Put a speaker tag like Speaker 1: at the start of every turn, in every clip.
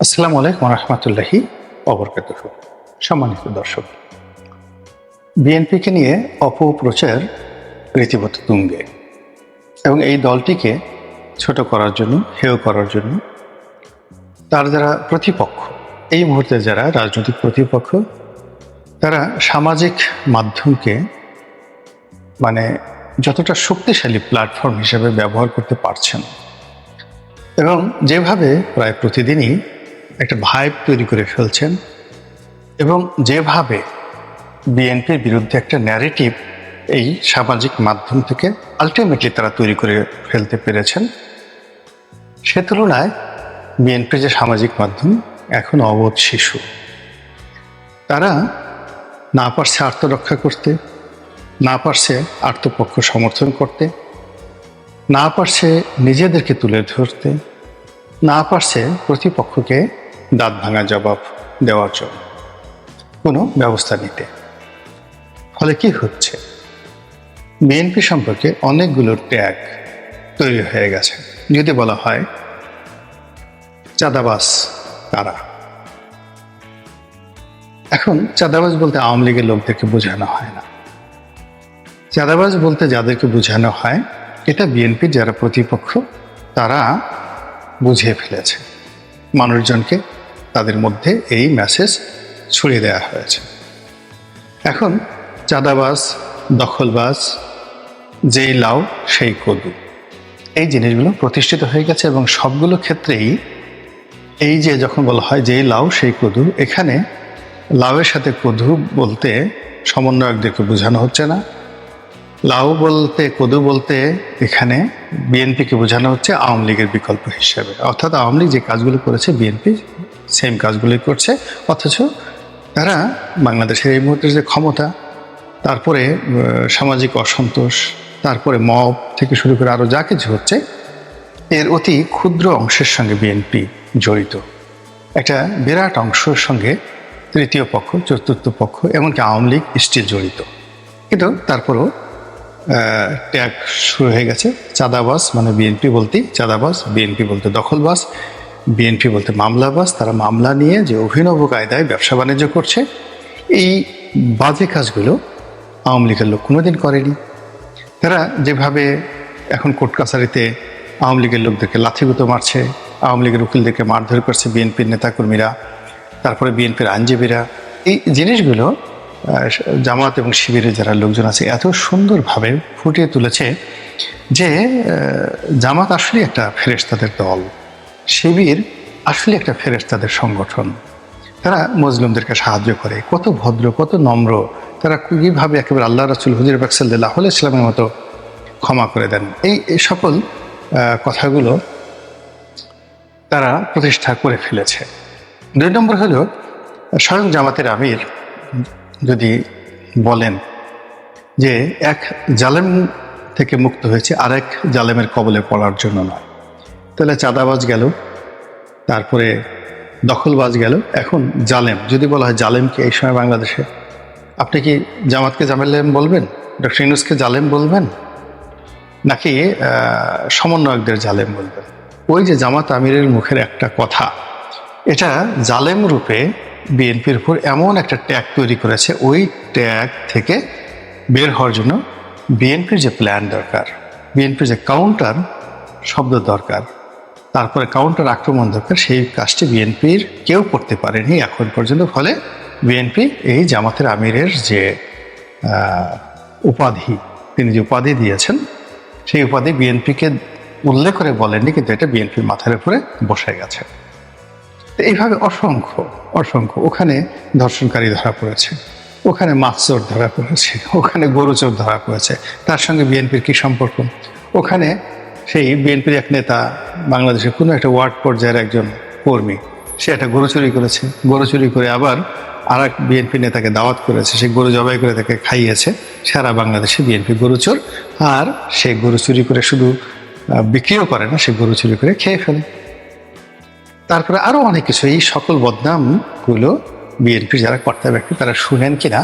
Speaker 1: আসসালামু আলাইকুম রহমতুল্লাহি অবরকাত। সম্মানিত দর্শক, বিএনপিকে নিয়ে অপপ্রচার রীতিমত তুঙ্গে এবং এই দলটিকে ছোট করার জন্য, হেয় করার জন্য তার যারা প্রতিপক্ষ, এই মুহূর্তে যারা রাজনৈতিক প্রতিপক্ষ, তারা সামাজিক মাধ্যমকে মানে যতটা শক্তিশালী প্ল্যাটফর্ম হিসেবে ব্যবহার করতে পারছেন এবং যেভাবে প্রায় প্রতিদিনই একটা ভাইব তৈরি করে ফেলছেন এবং যেভাবে বিএনপির বিরুদ্ধে একটা ন্যারেটিভ এই সামাজিক মাধ্যম থেকে আলটিমেটলি তারা তৈরি করে ফেলতে পেরেছেন, সে তুলনায় বিএনপির যে সামাজিক মাধ্যম, এখন অবোধ শিশু। তারা না পারছে আত্মরক্ষা করতে, না পারছে আত্মপক্ষ সমর্থন করতে, না পারছে নিজেদেরকে তুলে ধরতে, না পারছে প্রতিপক্ষকে দাঁত ভাঙা জবাব দেওয়ার জন্য। কোনো ব্যবস্থা নিতে। ফলে কি হচ্ছে? বিএনপি সম্পর্কে অনেকগুলো ট্যাগ তৈরি হয়ে গেছে। যদি বলা হয় চাঁদাবাস তারা এখন চাঁদাবাজ বলতে আওয়ামী লীগের লোকদেরকে বোঝানো হয় না। চাঁদাবাজ বলতে যাদেরকে বোঝানো হয়, এটা বিএনপির যারা প্রতিপক্ষ, তারা বুঝিয়ে ফেলেছে। মানুষজনকে তাদের মধ্যে এই মেসেজ ছড়িয়ে দেওয়া হয়েছে। এখন চাঁদাবাস দখলবাজ, যেই লাউ, সেই কদু, এই জিনিসগুলো প্রতিষ্ঠিত হয়ে গেছে এবং সবগুলো ক্ষেত্রেই এই যে যখন বলা হয় যেই লাউ, সেই কদু, এখানে লাউয়ের সাথে কদু বলতে সমন্বয়কদেরকে বোঝানো হচ্ছে না। লাউ বলতে, কদু বলতে এখানে বিএনপিকে বোঝানো হচ্ছে আওয়ামী লীগের বিকল্প হিসেবে। অর্থাৎ আওয়ামী লীগ যে কাজগুলো করেছে বিএনপি সেম কাজগুলোই করছে, অথচ তারা বাংলাদেশের এই মুহূর্তে যে ক্ষমতা, তারপরে সামাজিক অসন্তোষ, তারপরে মব থেকে শুরু করে আরও যা কিছু হচ্ছে, এর অতি ক্ষুদ্র অংশের সঙ্গে বিএনপি জড়িত। একটা বিরাট অংশের সঙ্গে তৃতীয় পক্ষ, চতুর্থ পক্ষ, এমনকি আওয়ামী লীগ স্টিল জড়িত। কিন্তু তারপরেও ট্যাগ শুরু হয়ে গেছে চাঁদাবাস মানে বিএনপি বলতেই চাঁদাবাস বিএনপি বলতে দখলবাস বিএনপি বলতে মামলাবাস তারা মামলা নিয়ে যে অভিনব কায়দায় ব্যবসা বাণিজ্য করছে, এই বাজে কাজগুলো আওয়ামী লীগের লোক কোনোদিন করেনি। তারা যেভাবে এখন কোর্ট কাছারিতে আওয়ামী লীগের লোকদেরকে লাথিগুতো মারছে, আওয়ামী লীগের উকিলদেরকে মারধর করছে বিএনপির নেতাকর্মীরা, তারপরে বিএনপির আইনজীবীরা, এই জিনিসগুলো জামাত এবং শিবিরের যারা লোকজন আছে, এত সুন্দরভাবে ফুটিয়ে তুলেছে যে জামাত আসলে একটা ফেরেশতাদের দল। শিবির আসলে একটা ফেরেশতাদের সংগঠন। তারা মুসলিমদেরকে সাহায্য করে। কত ভদ্র, কত নম্র। তারা কীভাবে একেবারে আল্লাহ রাসুল হুজুর বাকসাল্লাহ ইসলামের মতো ক্ষমা করে দেন। এই সকল কথাগুলো তারা প্রতিষ্ঠা করে ফেলেছে। দুই নম্বর হল, স্বয়ং জামাতের আমির যদি বলেন যে, এক জালেম থেকে মুক্ত হয়েছে, আরেক জালেমের কবলে পড়ার জন্য নয়। তাহলে চাঁদাবাজ গেল, তারপরে দখলবাজ গেল। এখন জালেম, যদি বলা হয় জালেমকে এই সময় বাংলাদেশে? আপনি কি জামাতকে জামেলেম বলবেন? ডক্টর ইউনুসকে জালেম বলবেন? নাকি সমন্বয়কদের জালেম বলবেন? ওই যে জামাত আমিরের মুখের একটা কথা, এটা জালেম রূপে বিএনপির উপর এমন একটা ট্যাগ তৈরি করেছে, ওই ট্যাগ থেকে বের হওয়ার জন্য বিএনপির যে প্ল্যান দরকার, বিএনপির যে কাউন্টার শব্দ দরকার তারপরে কাউন্টার আক্রমণ দরকার সেই কাজটি বিএনপির কেউ করতে পারেনি। এখন পর্যন্ত ফলে বিএনপি এই জামাতের আমিরের যে উপাধি, তিনি যে উপাধি দিয়েছেন, সেই উপাধি বিএনপিকে উল্লেখ করে বলেননি, কিন্তু এটা বিএনপির মাথার উপরে বসে গেছে। তো এইভাবে অসংখ্য অসংখ্য, ওখানে ধর্ষণকারী ধরা পড়েছে, ওখানে মাছ চোর ধরা পড়েছে, ওখানে গরু চোর ধরা পড়েছে, তার সঙ্গে বিএনপির কি সম্পর্ক? ওখানে সেই বিএনপির এক নেতা বাংলাদেশের কোনো একটা ওয়ার্ড পর্যায়ের একজন কর্মী, সে একটা গরু চুরি করেছে। গরু চুরি করে আবার আর এক বিএনপি নেতাকে দাওয়াত করেছে। সে গরু জবাই করে তাকে খাইয়েছে। সারা বাংলাদেশে বিএনপি গরু চোর। আর সে গরু চুরি করে শুধু বিক্রিও করে না, সে গরু চুরি করে খেয়ে ফেলে। তারপরে আরও অনেক কিছু। এই সকল বদনামগুলো বিএনপির যারা কর্তা ব্যক্তি, তারা শুনেন কিনা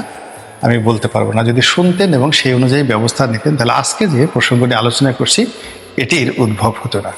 Speaker 1: আমি বলতে পারব না। যদি শুনতেন এবং সেই অনুযায়ী ব্যবস্থা নিতেন, তাহলে আজকে যে প্রসঙ্গ নিয়ে আলোচনা করছি এটির উদ্ভব হতো না।